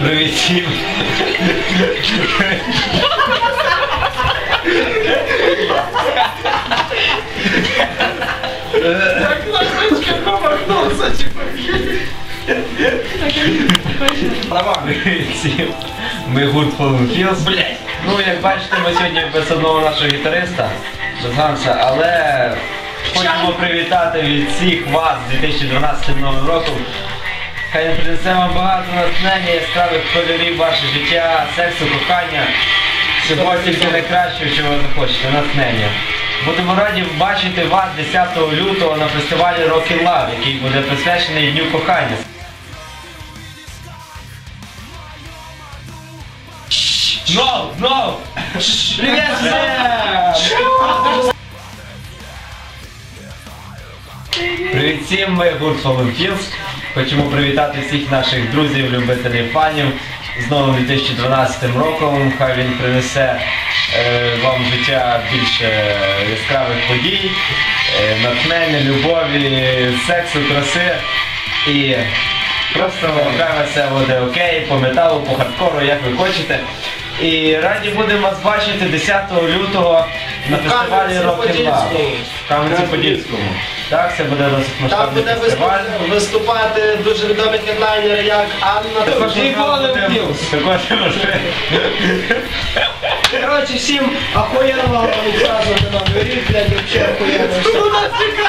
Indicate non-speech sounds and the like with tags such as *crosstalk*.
Привіт всім. Привіт всім. Ми гурт Fallen Блять. Ну, як бачите, ми сьогодні без одного нашого гітариста, без Ганса, але хочемо привітати від всіх вас з 2012 новим роком. Хай принесе вам багато натхнення, яскравих кольорів ваше життя, сексу, кохання. Всього тільки найкращого, чого ви захочете, натхнення. Будемо раді бачити вас 10 лютого на фестивалі Rock in Love, який буде присвячений Дню кохання. Знов, знов! Привіт всім! Привіт всім, ми гурт Fallen Hills. Хочемо привітати всіх наших друзів, любителів, фанів з новим 2012 роком. Хай він принесе е, вам життя більше яскравих подій, е, натхнення, любові, сексу, краси і просто все буде окей, по металу, по хардкору, як ви хочете. І раді будемо вас бачити 10 лютого на фестивалі Love. В Кам'янці-Подільському. Так, це буде досить Там масштабний буде фестиваль. виступ- виступати дуже відомі хедлайнери, як Анна і можна буде- Також може. Коротше, всім охуєнного празднувати Новий рік, блядь, вообще *laughs* охуєнно. Ну нас чекати